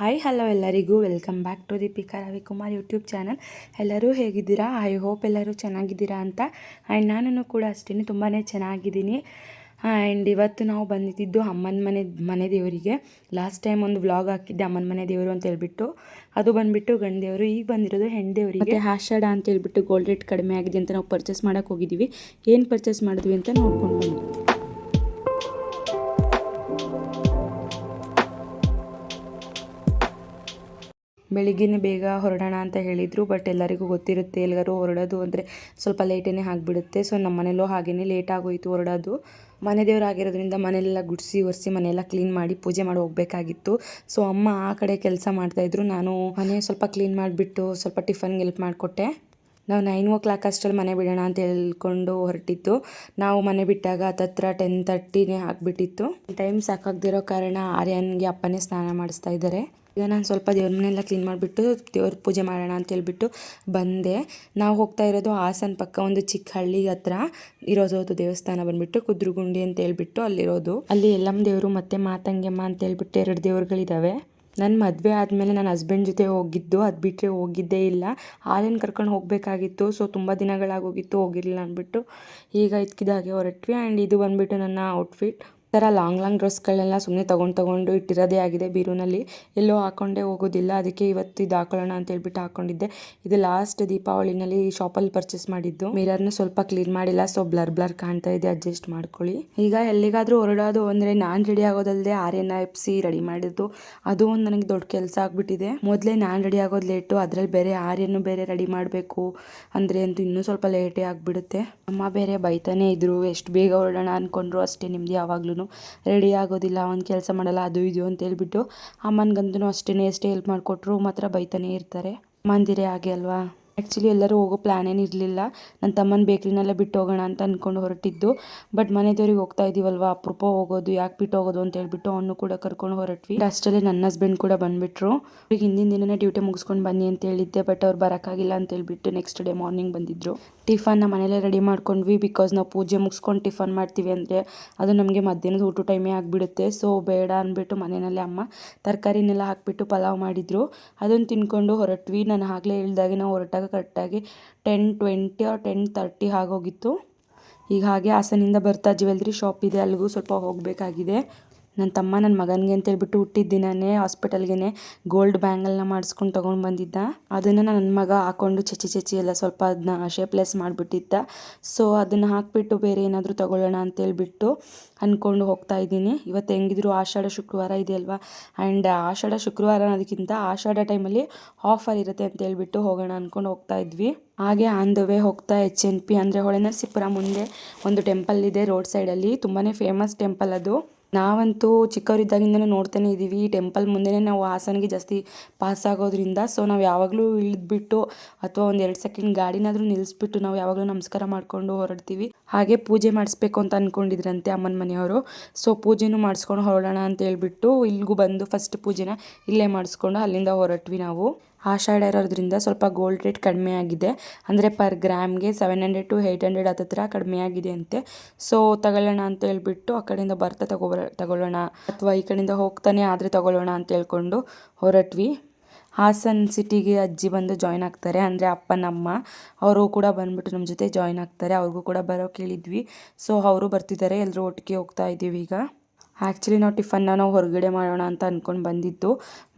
Hi hello ಎಲ್ಲರಿಗೂ. Welcome back to Deepika Ravikumar YouTube channel ಎಲ್ಲರೂ ಹೇಗಿದ್ದೀರಾ? ಐ ಹೋಪ್ ಎಲ್ಲರೂ ಚೆನ್ನಾಗಿದ್ದೀರಾ ಅಂತ. ಆ್ಯಂಡ್ ನಾನು ಕೂಡ ಅಷ್ಟೇ ತುಂಬಾ ಚೆನ್ನಾಗಿದ್ದೀನಿ. ಆ್ಯಂಡ್ ಇವತ್ತು ನಾವು ಬಂದಿದ್ದು ಅಮ್ಮನ ಮನೆ ಮನೆ ದೇವರಿಗೆ. ಲಾಸ್ಟ್ ಟೈಮ್ ಒಂದು ವ್ಲಾಗ್ ಹಾಕಿದ್ದೆ ಅಮ್ಮನ ಮನೆ ದೇವರು ಅಂತ ಹೇಳ್ಬಿಟ್ಟು. ಅದು ಬಂದುಬಿಟ್ಟು ಗಂಡ ದೇವರು. ಈಗ ಬಂದಿರೋದು ಹೆಣ್ಣು ದೇವರಿಗೆ. ಮತ್ತು ಅಂತ ಹೇಳ್ಬಿಟ್ಟು ಗೋಲ್ಡ್ ರೇಟ್ ಕಡಿಮೆ ಆಗಿದೆ ಅಂತ ನಾವು ಪರ್ಚೇಸ್ ಮಾಡೋಕೆ ಹೋಗಿದ್ದೀವಿ. ಏನು ಪರ್ಚೇಸ್ ಮಾಡಿದ್ವಿ ಅಂತ ನೋಡ್ಕೊಂಡು ಬನ್ನಿ. ಬೆಳಿಗ್ಗೆನೇ ಬೇಗ ಹೊರಡೋಣ ಅಂತ ಹೇಳಿದರು. ಬಟ್ ಎಲ್ಲರಿಗೂ ಗೊತ್ತಿರುತ್ತೆ ಎಲ್ಲರೂ ಹೊರಡೋದು ಅಂದರೆ ಸ್ವಲ್ಪ ಲೇಟೇ ಆಗಿಬಿಡುತ್ತೆ. ಸೊ ನಮ್ಮ ಮನೇಲೂ ಹಾಗೇ ಲೇಟ್ ಆಗೋಯಿತು ಹೊರಡೋದು. ಮನೆ ದೇವರಾಗಿರೋದ್ರಿಂದ ಮನೆಯೆಲ್ಲ ಗುಡಿಸಿ, ಒರೆಸಿ, ಮನೆಯೆಲ್ಲ ಕ್ಲೀನ್ ಮಾಡಿ ಪೂಜೆ ಮಾಡಿ ಹೋಗಬೇಕಾಗಿತ್ತು. ಸೊ ಅಮ್ಮ ಆ ಕಡೆ ಕೆಲಸ ಮಾಡ್ತಾಯಿದ್ರು ನಾನು ಮನೆ ಸ್ವಲ್ಪ ಕ್ಲೀನ್ ಮಾಡಿಬಿಟ್ಟು ಸ್ವಲ್ಪ ಟಿಫನ್ಗೆ ಹೆಲ್ಪ್ ಮಾಡಿಕೊಟ್ಟೆ. ನಾವು ನೈನ್ ಓ ಕ್ಲಾಕ್ ಅಷ್ಟರಲ್ಲಿ ಮನೆ ಬಿಡೋಣ ಅಂತ ಹೇಳ್ಕೊಂಡು ಹೊರಟಿತ್ತು ನಾವು ಮನೆ ಬಿಟ್ಟಾಗ ಹತ್ತತ್ರ ಟೆನ್ ತರ್ಟಿನೇ ಆಗಿಬಿಟ್ಟಿತ್ತು. ಟೈಮ್ ಸಾಕಾಗದಿರೋ ಕಾರಣ ಆರ್ಯನ್ಗೆ ಅಪ್ಪನೇ ಸ್ನಾನ ಮಾಡಿಸ್ತಾ ಇದ್ದಾರೆ. ಈಗ ನಾನು ಸ್ವಲ್ಪ ದೇವ್ರ ಮನೆಯೆಲ್ಲ ಕ್ಲೀನ್ ಮಾಡಿಬಿಟ್ಟು ದೇವ್ರ ಪೂಜೆ ಮಾಡೋಣ ಅಂತ ಹೇಳ್ಬಿಟ್ಟು ಬಂದೆ. ನಾವು ಹೋಗ್ತಾ ಇರೋದು ಹಾಸನ ಪಕ್ಕ ಒಂದು ಚಿಕ್ಕ ಹಳ್ಳಿ ಹತ್ರ. ಇರೋದು ದೇವಸ್ಥಾನ ಬಂದ್ಬಿಟ್ಟು ಕುದ್ರುಗುಂಡಿ ಅಂತ ಹೇಳ್ಬಿಟ್ಟು ಅಲ್ಲಿರೋದು. ಅಲ್ಲಿ ಎಲ್ಲಮ್ಮ ದೇವರು ಮತ್ತು ಮಾತಂಗಮ್ಮ ಅಂತ ಹೇಳ್ಬಿಟ್ಟು ಎರಡು ದೇವ್ರುಗಳಿದ್ದಾವೆ ನನ್ನ ಮದುವೆ ಆದಮೇಲೆ ನನ್ನ ಹಸ್ಬೆಂಡ್ ಜೊತೆ ಹೋಗಿದ್ದು. ಅದು ಬಿಟ್ಟರೆ ಹೋಗಿದ್ದೇ ಇಲ್ಲ. ಹಾಲೇನು ಕರ್ಕೊಂಡು ಹೋಗಬೇಕಾಗಿತ್ತು. ಸೊ ತುಂಬ ದಿನಗಳಾಗೋಗಿತ್ತು ಹೋಗಿರಲಿಲ್ಲ ಅಂದ್ಬಿಟ್ಟು ಈಗ ಇದ್ಕಿದಾಗೆ ಹೊರಟ್ವಿ. ಆ್ಯಂಡ್ ಇದು ಬಂದುಬಿಟ್ಟು ನನ್ನ ಔಟ್ಫಿಟ್ ಥರ ಲಾಂಗ್ ಲಾಂಗ್ ಡ್ರೆಸ್ಗಳನ್ನೆಲ್ಲ ಸುಮ್ಮನೆ ತೊಗೊಂಡು ತೊಗೊಂಡು ಇಟ್ಟಿರೋದೇ ಆಗಿದೆ. ಬೀರುನಲ್ಲಿ ಎಲ್ಲೋ ಹಾಕೊಂಡೇ ಹೋಗೋದಿಲ್ಲ. ಅದಕ್ಕೆ ಇವತ್ತು ಇದು ಹಾಕೊಳ್ಳೋಣ ಅಂತ ಹೇಳ್ಬಿಟ್ಟು ಹಾಕ್ಕೊಂಡಿದ್ದೆ ಇದು ಲಾಸ್ಟ್ ದೀಪಾವಳಿನಲ್ಲಿ ಶಾಪಲ್ಲಿ ಪರ್ಚೇಸ್ ಮಾಡಿದ್ದು. ಮಿರರ್ನ ಸ್ವಲ್ಪ ಕ್ಲೀನ್ ಮಾಡಿಲ್ಲ. ಸೊ ಬ್ಲರ್ ಬ್ಲರ್ ಕಾಣ್ತಾ ಇದೆ. ಅಡ್ಜಸ್ಟ್ ಮಾಡ್ಕೊಳ್ಳಿ. ಈಗ ಎಲ್ಲಿಗಾದರೂ ಹೊರಡೋದು ಅಂದರೆ ನಾನು ರೆಡಿ ಆಗೋದಲ್ಲದೆ ಆರ್ಯನ ಎಪ್ಸಿ ರೆಡಿ ಮಾಡಿದ್ದು. ಅದು ಒಂದು ನನಗೆ ದೊಡ್ಡ ಕೆಲಸ ಆಗಿಬಿಟ್ಟಿದೆ. ಮೊದಲೇ ನಾನು ರೆಡಿ ಆಗೋದು ಲೇಟು. ಅದರಲ್ಲಿ ಬೇರೆ ಆರ್ಯನ್ನು ಬೇರೆ ರೆಡಿ ಮಾಡಬೇಕು ಅಂದರೆ ಅಂತೂ ಇನ್ನೂ ಸ್ವಲ್ಪ ಲೇಟೇ ಆಗಿಬಿಡುತ್ತೆ. ಅಮ್ಮ ಬೇರೆ ಬೈತಾನೆ ಇದ್ರು. ಎಷ್ಟು ಬೇಗ ಹೊರಡೋಣ ಅಂದ್ಕೊಂಡ್ರು ಅಷ್ಟೇ. ನಿಮ್ದು ಯಾವಾಗ್ಲೂ ರೆಡಿ ಆಗೋದಿಲ್ಲ, ಒಂದು ಕೆಲಸ ಮಾಡಲ್ಲ, ಅದು ಇದು ಅಂತ ಹೇಳ್ಬಿಟ್ಟು ಅಮ್ಮನಿಗಂತೂ ಅಷ್ಟೇ ಎಷ್ಟೇ ಹೆಲ್ಪ್ ಮಾಡಿಕೊಟ್ರು ಮಾತ್ರ ಬೈತಾನೆ ಇರ್ತಾರೆ. ಮಂದಿರೇ ಹಾಗೆ ಅಲ್ವಾ? ಆ್ಯಕ್ಚುಲಿ ಎಲ್ಲರೂ ಹೋಗೋ ಪ್ಲ್ಯಾನ್ ಏನು ಇರಲಿಲ್ಲ. ನನ್ನ ತಮ್ಮನ ಬೇಕ್ರಿನೆಲ್ಲ ಬಿಟ್ಟು ಹೋಗೋಣ ಅಂತ ಅಂದ್ಕೊಂಡು ಹೊರಟಿದ್ದು. ಬಟ್ ಮನೆ ದೇವ್ರಿಗೆ ಹೋಗ್ತಾ ಇದ್ದೀವಲ್ವ ಅಪ್ರೂಪ ಹೋಗೋದು, ಯಾಕೆ ಬಿಟ್ಟು ಹೋಗೋದು ಅಂತ ಹೇಳ್ಬಿಟ್ಟು ಅವನು ಕೂಡ ಕರ್ಕೊಂಡು ಹೊರಟ್ವಿ. ಅಷ್ಟರಲ್ಲಿ ನನ್ನ ಹಸ್ಬೆಂಡ್ ಕೂಡ ಬಂದುಬಿಟ್ರು. ಈಗ ಹಿಂದಿನ ದಿನನೇ ಡ್ಯೂಟಿ ಮುಗಿಸ್ಕೊಂಡು ಬನ್ನಿ ಅಂತ ಹೇಳಿದ್ದೆ ಬಟ್ ಅವ್ರು ಬರೋಕ್ಕಾಗಿಲ್ಲ ಅಂತ ಹೇಳಿಬಿಟ್ಟು ನೆಕ್ಸ್ಟ್ ಡೇ ಮಾರ್ನಿಂಗ್ ಬಂದಿದ್ದರು ಟಿಫನ್ನ ಮನೇಲೇ ರೆಡಿ ಮಾಡ್ಕೊಂಡ್ವಿ ಬಿಕಾಸ್ ನಾವು ಪೂಜೆ ಮುಗಿಸ್ಕೊಂಡು ಟಿಫನ್ ಮಾಡ್ತೀವಿ ಅಂದರೆ ಅದು ನಮಗೆ ಮಧ್ಯಾಹ್ನದ ಊಟ ಟೈಮೇ ಆಗಿಬಿಡುತ್ತೆ. ಸೊ ಬೇಡ ಅಂದ್ಬಿಟ್ಟು ಮನೆಯಲ್ಲೇ ಅಮ್ಮ ತರಕಾರಿನೆಲ್ಲ ಹಾಕಿಬಿಟ್ಟು ಪಲಾವ್ ಮಾಡಿದರು. ಅದನ್ನು ತಿನ್ಕೊಂಡು ಹೊರಟ್ವಿ. ನಾನು ಆಗಲೇ ಹೇಳಿದಾಗ ನಾವು ಹೊರಟಾಗ ಕರೆಕ್ಟಾಗಿ ten twenty or ten thirty ಆಗೋಗಿತ್ತು. ಈಗ ಹಾಗೆ ಹಾಸನಿಂದ ಬರ್ತಾ ಜ್ಯುವೆಲ್ರಿ ಶಾಪ್ ಇದೆ. ಅಲ್ಲಿಗೂ ಸ್ವಲ್ಪ ಹೋಗಬೇಕಾಗಿದೆ. ನನ್ನ ತಮ್ಮ ನನ್ನ ಮಗನಿಗೆ ಅಂತೇಳ್ಬಿಟ್ಟು ಹುಟ್ಟಿದ ದಿನವೇ ಹಾಸ್ಪಿಟಲ್ಗೆ ಗೋಲ್ಡ್ ಬ್ಯಾಂಗಲ್ನ ಮಾಡಿಸ್ಕೊಂಡು ತೊಗೊಂಡು ಬಂದಿದ್ದ. ಅದನ್ನು ನನ್ನ ಮಗ ಹಾಕ್ಕೊಂಡು ಚಚ್ಚಿ ಚಚ್ಚಿ ಎಲ್ಲ ಸ್ವಲ್ಪ ಅದನ್ನ ಶೇಪ್ಲೆಸ್ ಮಾಡಿಬಿಟ್ಟಿದ್ದ. ಸೊ ಅದನ್ನು ಹಾಕಿಬಿಟ್ಟು ಬೇರೆ ಏನಾದರೂ ತೊಗೊಳ್ಳೋಣ ಅಂತೇಳ್ಬಿಟ್ಟು ಅಂದ್ಕೊಂಡು ಹೋಗ್ತಾ ಇದ್ದೀನಿ. ಇವತ್ತು ಹೆಂಗಿದ್ರು ಆಷಾಢ, ಶುಕ್ರವಾರ ಇದೆಯಲ್ವಾ? ಆ್ಯಂಡ್ ಆಷಾಢ, ಶುಕ್ರವಾರ ಅನ್ನೋದಕ್ಕಿಂತ ಆಷಾಢ ಟೈಮಲ್ಲಿ ಆಫರ್ ಇರುತ್ತೆ ಅಂತ ಹೇಳ್ಬಿಟ್ಟು ಹೋಗೋಣ ಅಂದ್ಕೊಂಡು ಹೋಗ್ತಾ ಇದ್ವಿ. ಹಾಗೆ ಆನ್ ದ ವೇ ಹೋಗ್ತಾ ಎಚ್ ಎನ್ ಪಿ ಅಂದರೆ ಹೊಳೆನರಸೀಪುರ ಮುಂದೆ ಒಂದು ಟೆಂಪಲ್ ಇದೆ ರೋಡ್ ಸೈಡಲ್ಲಿ ತುಂಬಾ ಫೇಮಸ್ ಟೆಂಪಲ್ ಅದು. ನಾವಂತೂ ಚಿಕ್ಕವರಿದ್ದಾಗಿಂದನೂ ನೋಡ್ತಾನೆ ಇದ್ದೀವಿ. ಟೆಂಪಲ್ ಮುಂದೆನೇ ನಾವು ಹಾಸನಿಗೆ ಜಾಸ್ತಿ ಪಾಸ್ ಆಗೋದ್ರಿಂದ, ಸೊ ನಾವು ಯಾವಾಗಲೂ ಇಳಿದ್ಬಿಟ್ಟು ಅಥವಾ ಒಂದು ಎರಡು ಸೆಕೆಂಡ್ ಗಾಡಿನಾದರೂ ನಿಲ್ಲಿಸ್ಬಿಟ್ಟು ನಾವು ಯಾವಾಗಲೂ ನಮಸ್ಕಾರ ಮಾಡಿಕೊಂಡು ಹೊರಡ್ತೀವಿ. ಹಾಗೆ ಪೂಜೆ ಮಾಡಿಸ್ಬೇಕು ಅಂತ ಅಂದ್ಕೊಂಡಿದ್ರಂತೆ ಅಮ್ಮನ ಮನೆಯವರು. ಸೊ ಪೂಜೆನೂ ಮಾಡಿಸ್ಕೊಂಡು ಹೊರಡೋಣ ಅಂತ ಹೇಳ್ಬಿಟ್ಟು ಇಲ್ಲಿಗೂ ಬಂದು ಫಸ್ಟ್ ಪೂಜೆನ ಇಲ್ಲೇ ಮಾಡಿಸ್ಕೊಂಡು ಅಲ್ಲಿಂದ ಹೊರಟ್ವಿ ನಾವು. ಆಷಾಢ ಇರೋದ್ರಿಂದ ಸ್ವಲ್ಪ ಗೋಲ್ಡ್ ರೇಟ್ ಕಡಿಮೆ ಆಗಿದೆ. ಅಂದರೆ per ಗ್ರಾಮ್ಗೆ seven hundred to eight hundred ಹತ್ತತ್ರ ಕಡಿಮೆ ಆಗಿದೆ ಅಂತೆ. ಸೊ ತಗೊಳ್ಳೋಣ ಅಂತ ಹೇಳ್ಬಿಟ್ಟು ಆ ಕಡೆಯಿಂದ ಬರ್ತಾ ತಗೋ ತಗೊಳ್ಳೋಣ. ಅಥವಾ ಈ ಕಡೆಯಿಂದ ಹೋಗ್ತಾನೆ ಆದರೆ ತಗೊಳ್ಳೋಣ ಅಂತ ಹೇಳ್ಕೊಂಡು ಹೊರಟ್ವಿ. ಹಾಸನ್ ಸಿಟಿಗೆ ಅಜ್ಜಿ ಬಂದು ಜಾಯ್ನ್ ಆಗ್ತಾರೆ. ಅಂದರೆ ಅಪ್ಪನಮ್ಮ ಅವರು ಕೂಡ ಬಂದ್ಬಿಟ್ಟು ನಮ್ಮ ಜೊತೆ ಜಾಯ್ನ್ ಆಗ್ತಾರೆ. ಅವ್ರಿಗೂ ಕೂಡ ಬರೋ ಕೇಳಿದ್ವಿ. ಸೊ ಅವರು ಬರ್ತಿದ್ದಾರೆ. ಎಲ್ಲರೂ ಒಟ್ಟಿಗೆ ಹೋಗ್ತಾ ಇದ್ದೀವಿ ಈಗ. ಆ್ಯಕ್ಚುಲಿ ನಾವು ಟಿಫನ್ನ ನಾವು ಹೊರಗಡೆ ಮಾಡೋಣ ಅಂತ ಅಂದ್ಕೊಂಡು ಬಂದಿದ್ದು.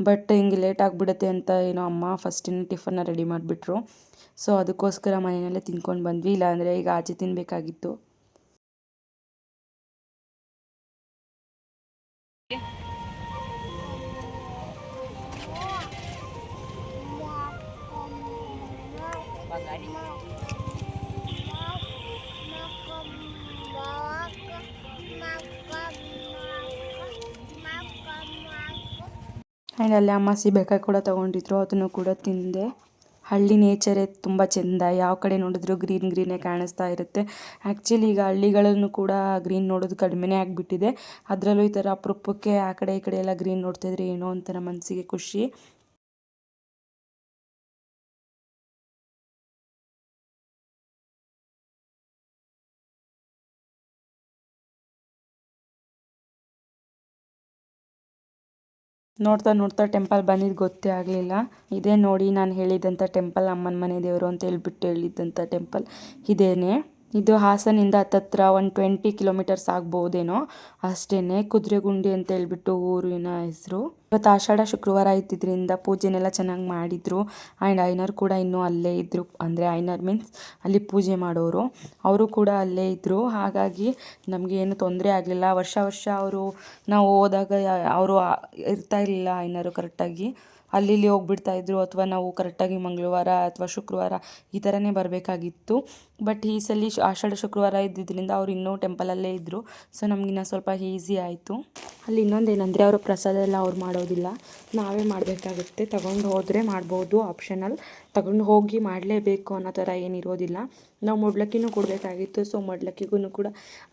ಬಟ್ ಹಿಂಗೆ ಲೇಟ್ ಆಗಿಬಿಡುತ್ತೆ ಅಂತ ಏನೋ ಅಮ್ಮ ಫಸ್ಟಿನ ಟಿಫನ್ನ ರೆಡಿ ಮಾಡಿಬಿಟ್ರು. ಸೊ ಅದಕ್ಕೋಸ್ಕರ ಮನೆಯಲ್ಲೇ ತಿನ್ಕೊಂಡು ಬಂದ್ವಿ. ಇಲ್ಲಾಂದರೆ ಈಗ ಆಚೆ ತಿನ್ನಬೇಕಾಗಿತ್ತು ಆ್ಯಂಡ್ ಅಲ್ಲಿ ಅಮ್ಮ ಸೀಬೆಕಾಯಿ ಕೂಡ ತೊಗೊಂಡಿದ್ರು, ಅದನ್ನು ಕೂಡ ತಿಂದೆ. ಹಳ್ಳಿ ನೇಚರೇ ತುಂಬ ಚೆಂದ, ಯಾವ ಕಡೆ ನೋಡಿದ್ರು ಗ್ರೀನ್ ಗ್ರೀನೇ ಕಾಣಿಸ್ತಾ ಇರುತ್ತೆ. ಆ್ಯಕ್ಚುಲಿ ಈಗ ಹಳ್ಳಿಗಳನ್ನು ಕೂಡ ಗ್ರೀನ್ ನೋಡೋದು ಕಡಿಮೆನೇ ಆಗಿಬಿಟ್ಟಿದೆ. ಅದರಲ್ಲೂ ಈ ಥರ ಅಪರೂಪಕ್ಕೆ ಆ ಕಡೆ ಈ ಕಡೆ ಎಲ್ಲ ಗ್ರೀನ್ ನೋಡ್ತಿದ್ರೆ ಏನೋ ಒಂಥರ ಮನಸ್ಸಿಗೆ ಖುಷಿ. ನೋಡ್ತಾ ನೋಡ್ತಾ ಟೆಂಪಲ್ ಬಂದಿದ್ದು ಗೊತ್ತೇ ಆಗಲಿಲ್ಲ. ಇದೇ ನೋಡಿ ನಾನು ಹೇಳಿದಂಥ ಟೆಂಪಲ್ ಅಮ್ಮನ ಮನೆ ದೇವರು ಅಂತ ಹೇಳ್ಬಿಟ್ಟು ಹೇಳಿದ್ದಂಥ ಟೆಂಪಲ್ ಇದೇನೆ. ಇದು ಹಾಸನಿಂದ ಹತ್ತತ್ರ ಒಂದು ಟ್ವೆಂಟಿ ಕಿಲೋಮೀಟರ್ಸ್ ಆಗ್ಬೋದೇನೋ? ಅಷ್ಟೇನೆ, ಕುದುರೆಗುಂಡಿ ಅಂತ ಹೇಳ್ಬಿಟ್ಟು ಊರಿನ ಹೆಸರು. ಇವತ್ತು ಆಷಾಢ ಶುಕ್ರವಾರ ಇದ್ದಿದ್ದರಿಂದ ಪೂಜೆನೆಲ್ಲ ಚೆನ್ನಾಗಿ ಮಾಡಿದ್ರು. ಆ್ಯಂಡ್ ಐನರ್ ಕೂಡ ಇನ್ನೂ ಅಲ್ಲೇ ಇದ್ದರು ಅಂದರೆ ಐನರ್ ಮೀನ್ಸ್ ಅಲ್ಲಿ ಪೂಜೆ ಮಾಡೋರು. ಅವರು ಕೂಡ ಅಲ್ಲೇ ಇದ್ದರು ಹಾಗಾಗಿ ನಮಗೆ ಏನು ತೊಂದರೆ ಆಗಲಿಲ್ಲ. ವರ್ಷ ವರ್ಷ ಅವರು ನಾವು ಹೋದಾಗ ಅವರು ಇರ್ತಾ ಇರಲಿಲ್ಲ ಐನರು ಕರೆಕ್ಟಾಗಿ ಅಲ್ಲಿ ಇಲ್ಲಿ ಹೋಗ್ಬಿಡ್ತಾ ಇದ್ರು ಅಥವಾ ನಾವು ಕರೆಕ್ಟಾಗಿ ಮಂಗಳವಾರ ಅಥವಾ ಶುಕ್ರವಾರ ಈ ಥರನೇ ಬರಬೇಕಾಗಿತ್ತು. ಬಟ್ ಈ ಸಲ ಆಷಾಢ, ಶುಕ್ರವಾರ ಇದ್ದಿದ್ದರಿಂದ ಅವ್ರು ಇನ್ನೂ ಟೆಂಪಲಲ್ಲೇ ಇದ್ದರು ಸೊ ನಮಗಿನ್ನ ಸ್ವಲ್ಪ ಈಸಿ ಆಯಿತು. ಅಲ್ಲಿ ಇನ್ನೊಂದು ಏನಂದರೆ ಅವರು ಪ್ರಸಾದ ಎಲ್ಲ ಅವ್ರು ಮಾಡೋದಿಲ್ಲ. ನಾವೇ ಮಾಡಬೇಕಾಗುತ್ತೆ. ತಗೊಂಡು ಹೋದರೆ ಮಾಡ್ಬೋದು, ಆಪ್ಷನಲ್. ತಗೊಂಡು ಹೋಗಿ ಮಾಡಲೇಬೇಕು ಅನ್ನೋ ಥರ ಏನಿರೋದಿಲ್ಲ. ನಾವು ಮೊಡ್ಲಕ್ಕಿನೂ ಕೊಡಬೇಕಾಗಿತ್ತು ಸೊ ಮೊಡ್ಲಕ್ಕಿಗೂ ಕೂಡ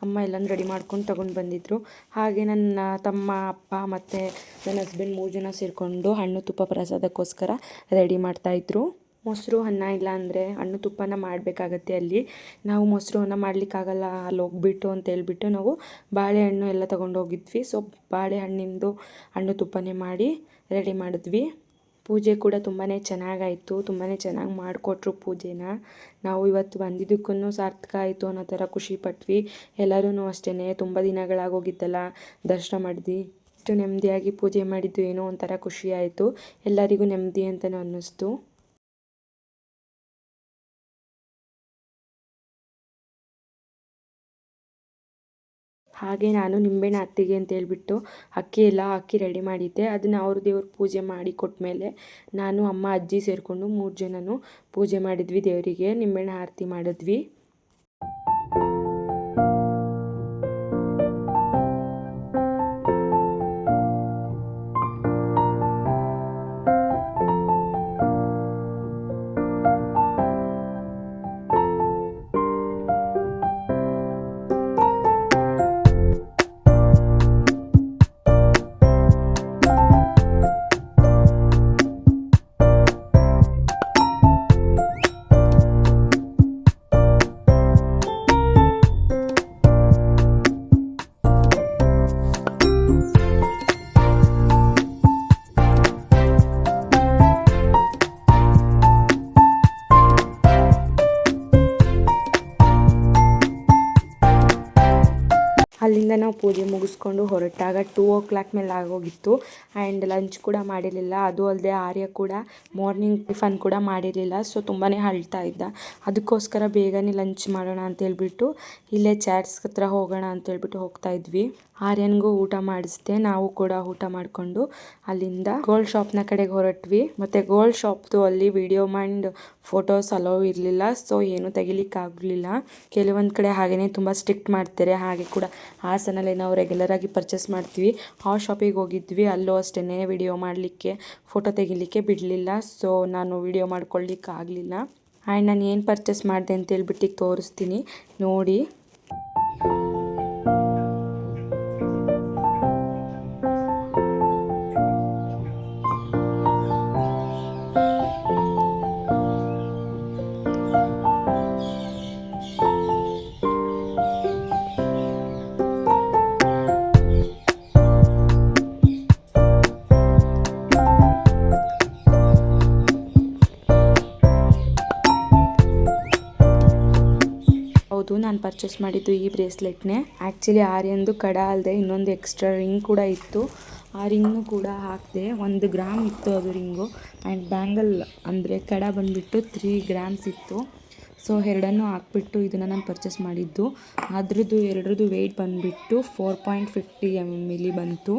ಅಮ್ಮ ಎಲ್ಲನೂ ರೆಡಿ ಮಾಡ್ಕೊಂಡು ತಗೊಂಡು ಬಂದಿದ್ದರು ಹಾಗೆ ನನ್ನ ತಮ್ಮ, ಅಪ್ಪ ಮತ್ತು ನನ್ನ ಹಸ್ಬೆಂಡ್ ಮೂರು ಜನ ಸೇರಿಕೊಂಡು ಹಣ್ಣು ತುಪ್ಪ ಪ್ರಸಾದಕ್ಕೋಸ್ಕರ ರೆಡಿ ಮಾಡ್ತಾಯಿದ್ರು ಮೊಸರು, ಅನ್ನ ಇಲ್ಲ ಅಂದರೆ ಹಣ್ಣು ತುಪ್ಪನ ಮಾಡಬೇಕಾಗತ್ತೆ ಅಲ್ಲಿ. ನಾವು ಮೊಸರು, ಅನ್ನ ಮಾಡಲಿಕ್ಕಾಗಲ್ಲ, ಅಲ್ಲಿ ಹೋಗ್ಬಿಟ್ಟು ಅಂತ ಹೇಳ್ಬಿಟ್ಟು ನಾವು ಬಾಳೆಹಣ್ಣು ಎಲ್ಲ ತೊಗೊಂಡೋಗಿದ್ವಿ. ಸೊ ಬಾಳೆಹಣ್ಣಿಂದು ಹಣ್ಣು ತುಪ್ಪನೇ ಮಾಡಿ ರೆಡಿ ಮಾಡಿದ್ವಿ. ಪೂಜೆ ಕೂಡ ತುಂಬಾ ಚೆನ್ನಾಗಾಯಿತು ತುಂಬಾ ಚೆನ್ನಾಗಿ ಮಾಡಿಕೊಟ್ರು ಪೂಜೆನ. ನಾವು ಇವತ್ತು ಬಂದಿದ್ದಕ್ಕೂ ಸಾರ್ಥಕ ಆಯಿತು ಅನ್ನೋ ಥರ ಖುಷಿ ಪಟ್ವಿ. ಎಲ್ಲರೂ ಅಷ್ಟೇ ತುಂಬ ದಿನಗಳಾಗೋಗಿದ್ದಲ್ಲ ದರ್ಶನ ಮಾಡಿದ್ವಿ. ಇಷ್ಟು ನೆಮ್ಮದಿಯಾಗಿ ಪೂಜೆ ಮಾಡಿದ್ದು ಏನೋ ಒಂಥರ ಖುಷಿ ಆಯಿತು. ಎಲ್ಲರಿಗೂ ನೆಮ್ಮದಿ ಅಂತಲೂ ಅನ್ನಿಸ್ತು. ಹಾಗೆ ನಾನು ನಿಂಬೆಹಣ್ಣು ಅತ್ತಿಗೆ ಅಂತ ಹೇಳಿಬಿಟ್ಟು ಅಕ್ಕಿ ಎಲ್ಲ ಅಕ್ಕಿ ರೆಡಿ ಮಾಡಿದ್ದೆ. ಅದನ್ನು ಅವರು ದೇವ್ರ ಪೂಜೆ ಮಾಡಿ ಕೊಟ್ಟಮೇಲೆ ನಾನು, ಅಮ್ಮ, ಅಜ್ಜಿ ಸೇರಿಕೊಂಡು ಮೂರು ಜನನು ಪೂಜೆ ಮಾಡಿದ್ವಿ ದೇವರಿಗೆ. ನಿಂಬೆಹಣ್ಣು ಆರತಿ ಮಾಡಿದ್ವಿ. ಅಲ್ಲಿಂದ ನಾವು ಪೂಜೆ ಮುಗಿಸ್ಕೊಂಡು ಹೊರಟಾಗ ಟೂ ಓ ಕ್ಲಾಕ್ ಮೇಲೆ ಆಗೋಗಿತ್ತು ಆ್ಯಂಡ್ ಲಂಚ್ ಕೂಡ ಮಾಡಿರಲಿಲ್ಲ. ಅದು ಅಲ್ಲದೆ ಆರ್ಯ ಕೂಡ ಮಾರ್ನಿಂಗ್ ಟಿಫನ್ ಕೂಡ ಮಾಡಿರಲಿಲ್ಲ. ಸೊ ತುಂಬಾ ಅಳ್ತಾ ಇದ್ದ. ಅದಕ್ಕೋಸ್ಕರ ಬೇಗನೆ ಲಂಚ್ ಮಾಡೋಣ ಅಂತ ಹೇಳ್ಬಿಟ್ಟು ಇಲ್ಲೇ ಚಾಟ್ಸ್ ಹತ್ರ ಹೋಗೋಣ ಅಂತ ಹೇಳ್ಬಿಟ್ಟು ಹೋಗ್ತಾ ಇದ್ವಿ. ಆರ್ಯನ್ಗೂ ಊಟ ಮಾಡಿಸ್ದೆ. ನಾವು ಕೂಡ ಊಟ ಮಾಡಿಕೊಂಡು ಅಲ್ಲಿಂದ ಗೋಲ್ಡ್ ಶಾಪ್ನ ಕಡೆಗೆ ಹೊರಟ್ವಿ. ಮತ್ತು ಗೋಲ್ಡ್ ಶಾಪ್ದು ಅಲ್ಲಿ ವಿಡಿಯೋ ಮೈಂಡ್ ಫೋಟೋಸ್ ಅಲೋ ಇರಲಿಲ್ಲ. ಸೊ ಏನು ತೆಗಿಲಿಕ್ಕಾಗಲಿಲ್ಲ. ಕೆಲವೊಂದು ಕಡೆ ಹಾಗೆಯೇ ತುಂಬ ಸ್ಟ್ರಿಕ್ಟ್ ಮಾಡ್ತಾರೆ. ಹಾಗೆ ಕೂಡ ಹಾಸನಲ್ಲಿ ನಾವು ರೆಗ್ಯುಲರಾಗಿ ಪರ್ಚೇಸ್ ಮಾಡ್ತೀವಿ. ಆ ಶಾಪಿಗೆ ಹೋಗಿದ್ವಿ. ಅಲ್ಲೂ ಅಷ್ಟೇ ವಿಡಿಯೋ ಮಾಡಲಿಕ್ಕೆ ಫೋಟೋ ತೆಗಿಲಿಕ್ಕೆ ಬಿಡಲಿಲ್ಲ. ಸೊ ನಾನು ವಿಡಿಯೋ ಮಾಡ್ಕೊಳ್ಳಿಕ್ಕೆ ಆಗಲಿಲ್ಲ ಆ್ಯಂಡ್ ನಾನು ಏನು ಪರ್ಚೇಸ್ ಮಾಡಿದೆ ಅಂತ ತೋರಿಸ್ತೀನಿ. ನೋಡಿ. ನಾನು ಪರ್ಚೇಸ್ ಮಾಡಿದ್ದು ಈ ಬ್ರೇಸ್ಲೆಟ್ನೇ. ಆ್ಯಕ್ಚುಲಿ ಆರ್ಯಂದು ಕಡ ಅಲ್ಲದೆ ಇನ್ನೊಂದು ಎಕ್ಸ್ಟ್ರಾ ರಿಂಗ್ ಕೂಡ ಇತ್ತು. ಆ ರಿಂಗ್ನು ಕೂಡ ಹಾಕಿದೆ, ಒಂದು ಗ್ರಾಮ್ ಇತ್ತು ಅದು ರಿಂಗು. ಆ್ಯಂಡ್ ಬ್ಯಾಂಗಲ್ ಅಂದರೆ ಕಡ ಬಂದುಬಿಟ್ಟು ತ್ರೀ ಗ್ರಾಮ್ಸ್ ಇತ್ತು. ಸೊ ಎರಡನ್ನೂ ಹಾಕ್ಬಿಟ್ಟು ಇದನ್ನು ನಾನು ಪರ್ಚೇಸ್ ಮಾಡಿದ್ದು. ಅದ್ರದ್ದು ಎರಡರದ್ದು ವೆಯ್ಟ್ ಬಂದುಬಿಟ್ಟು ಫೋರ್ ಪಾಯಿಂಟ್ ಫಿಫ್ಟಿ ಎಂ ಇಲ್ಲಿ ಬಂತು.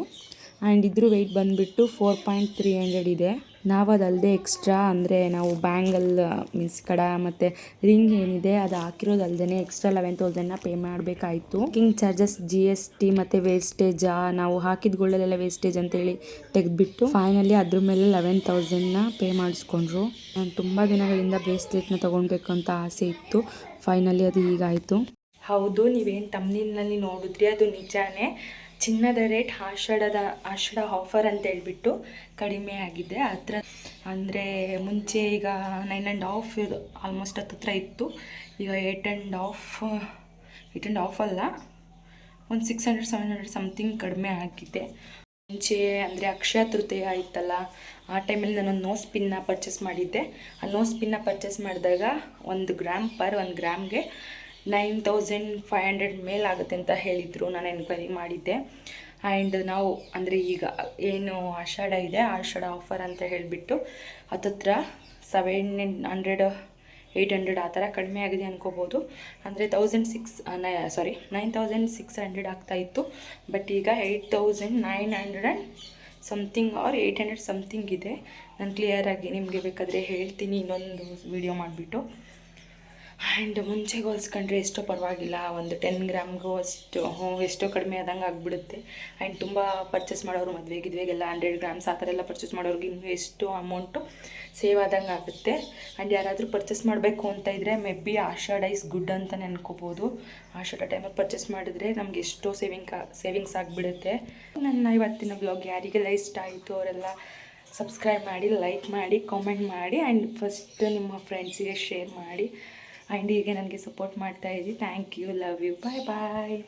ಆ್ಯಂಡ್ ಇದ್ರ ವೆಯ್ಟ್ ಬಂದುಬಿಟ್ಟು ಫೋರ್ ಪಾಯಿಂಟ್ ತ್ರೀ ಹಂಡ್ರೆಡ್ ಇದೆ. ನಾವು ಅದಲ್ಲದೆ ಎಕ್ಸ್ಟ್ರಾ ಅಂದರೆ ನಾವು ಬ್ಯಾಂಗಲ್ ಮೀನ್ಸ್ ಕಡ ಮತ್ತು ರಿಂಗ್ ಏನಿದೆ ಅದು ಹಾಕಿರೋದಲ್ದೇ ಎಕ್ಸ್ಟ್ರಾ ಲೆವೆನ್ ತೌಸಂಡ್ನ pay ಮಾಡಬೇಕಾಯಿತು. Making charges G S T ಮತ್ತು ವೇಸ್ಟೇಜ್ ನಾವು ಹಾಕಿದ ಗೋಲ್ಡಲ್ಲೆಲ್ಲ ವೇಸ್ಟೇಜ್ ಅಂತೇಳಿ ತೆಗೆದ್ಬಿಟ್ಟು ಫೈನಲಿ ಅದ್ರ ಮೇಲೆ ಲೆವೆನ್ ತೌಸಂಡ್ನ ಪೇ ಮಾಡಿಸ್ಕೊಂಡ್ರು. ನಾನು ತುಂಬ ದಿನಗಳಿಂದ ಬ್ರೇಸ್ಲೆಟ್ನ ತೊಗೊಳ್ಬೇಕು ಅಂತ ಆಸೆ ಇತ್ತು. ಫೈನಲಿ ಅದು ಹೀಗಾಯಿತು. ಹೌದು, ನೀವೇನು ತಮ್ಮನಿನಲ್ಲಿ ನೋಡಿದ್ರಿ, ಅದು ನಿಜಾನೇ. ಚಿನ್ನದ ರೇಟ್ ಆಷಾಢದ ಆಷಾಢ ಆಫರ್ ಅಂತ ಹೇಳ್ಬಿಟ್ಟು ಕಡಿಮೆ ಆಗಿದೆ. ಹತ್ರ ಅಂದರೆ ಮುಂಚೆ ಈಗ ನೈನ್ ಆ್ಯಂಡ್ ಆಫ್ ಇದು ಆಲ್ಮೋಸ್ಟ್ ಹತ್ತತ್ರ ಇತ್ತು. ಈಗ eight and half eight and half ಅಲ್ಲ. ಒಂದು six hundred seven hundred something ಕಡಿಮೆ ಆಗಿದೆ. ಮುಂಚೆ ಅಂದರೆ ಅಕ್ಷಯ ತೃತೀಯ ಇತ್ತಲ್ಲ ಆ ಟೈಮಲ್ಲಿ ನಾನೊಂದು ನೋಸ್ ಪಿನ್ನ ಪರ್ಚೇಸ್ ಮಾಡಿದ್ದೆ. ಆ ನೋಸ್ ಪಿನ್ನ ಪರ್ಚೇಸ್ ಮಾಡಿದಾಗ ಒಂದು ಗ್ರಾಮ್ ಪರ್ ಒಂದು ಗ್ರಾಮ್ಗೆ ನೈನ್ ತೌಸಂಡ್ ಫೈವ್ ಹಂಡ್ರೆಡ್ ಮೇಲಾಗುತ್ತೆ ಅಂತ ಹೇಳಿದರು. ನಾನು ಎನ್ಕ್ವೈರಿ ಮಾಡಿದ್ದೆ. ಆ್ಯಂಡ್ ನಾವು, ಅಂದರೆ ಈಗ ಏನು ಆಷಾಢ ಇದೆ, ಆಷಾಢ ಆಫರ್ ಅಂತ ಹೇಳಿಬಿಟ್ಟು ಹತ್ತತ್ರ ಸೆವೆನ್ ಹಂಡ್ರೆಡ್ ಏಯ್ಟ್ ಹಂಡ್ರೆಡ್ ಆ ಥರ ಕಡಿಮೆ ಆಗಿದೆ ಅನ್ಕೋಬೋದು. ಅಂದರೆ ತೌಸಂಡ್ ಸಿಕ್ಸ್ ನೈ sorry nine thousand six hundred ಆಗ್ತಾಯಿತ್ತು ಬಟ್ ಈಗ eight thousand nine hundred and something or eight hundred something ಇದೆ. ನಾನು ಕ್ಲಿಯರಾಗಿ ನಿಮಗೆ ಬೇಕಾದರೆ ಹೇಳ್ತೀನಿ, ಇನ್ನೊಂದು ವಿಡಿಯೋ ಮಾಡಿಬಿಟ್ಟು. ಆ್ಯಂಡ್ ಮುಂಚೆಗೆ ಹೋಲಿಸ್ಕೊಂಡ್ರೆ ಎಷ್ಟೋ ಪರವಾಗಿಲ್ಲ, ಒಂದು ಟೆನ್ ಗ್ರಾಮ್ಗೂ ಅಷ್ಟು, ಹ್ಞೂ, ಎಷ್ಟೋ ಕಡಿಮೆ ಆದಂಗೆ ಆಗಿಬಿಡುತ್ತೆ. ಆ್ಯಂಡ್ ತುಂಬ ಪರ್ಚೇಸ್ ಮಾಡೋರು ಮದುವೆ ಗಿದ್ವೆಗೆಲ್ಲ ಹಂಡ್ರೆಡ್ ಗ್ರಾಮ್ಸ್ ಆ ಥರ ಎಲ್ಲ ಪರ್ಚೇಸ್ ಮಾಡೋರಿಗೆ ಇನ್ನೂ ಎಷ್ಟು ಅಮೌಂಟು ಸೇವ್ ಆದಂಗೆ ಆಗುತ್ತೆ. ಆ್ಯಂಡ್ ಯಾರಾದರೂ ಪರ್ಚೇಸ್ ಮಾಡಬೇಕು ಅಂತ ಇದ್ದರೆ may be Ashadha is good ಅಂತ ನೆನ್ಕೋಬೋದು. ಆಷಾಢ ಟೈಮಲ್ಲಿ ಪರ್ಚೇಸ್ ಮಾಡಿದ್ರೆ ನಮ್ಗೆ ಎಷ್ಟೋ ಸೇವಿಂಗ್ ಸೇವಿಂಗ್ಸ್ ಆಗಿಬಿಡುತ್ತೆ. ನನ್ನ ಇವತ್ತಿನ ಬ್ಲಾಗ್ ಯಾರಿಗೆಲ್ಲ ಇಷ್ಟ ಆಯಿತು ಅವರೆಲ್ಲ ಸಬ್ಸ್ಕ್ರೈಬ್ ಮಾಡಿ ಲೈಕ್ ಮಾಡಿ ಕಾಮೆಂಟ್ ಮಾಡಿ, ಆ್ಯಂಡ್ ಫಸ್ಟ್ ನಿಮ್ಮ ಫ್ರೆಂಡ್ಸಿಗೆ ಶೇರ್ ಮಾಡಿ. ಆ್ಯಂಡ್ ಹೀಗೆ ನನಗೆ ಸಪೋರ್ಟ್ ಮಾಡ್ತಾ ಇದ್ದೀವಿ thank you love you. Bye bye.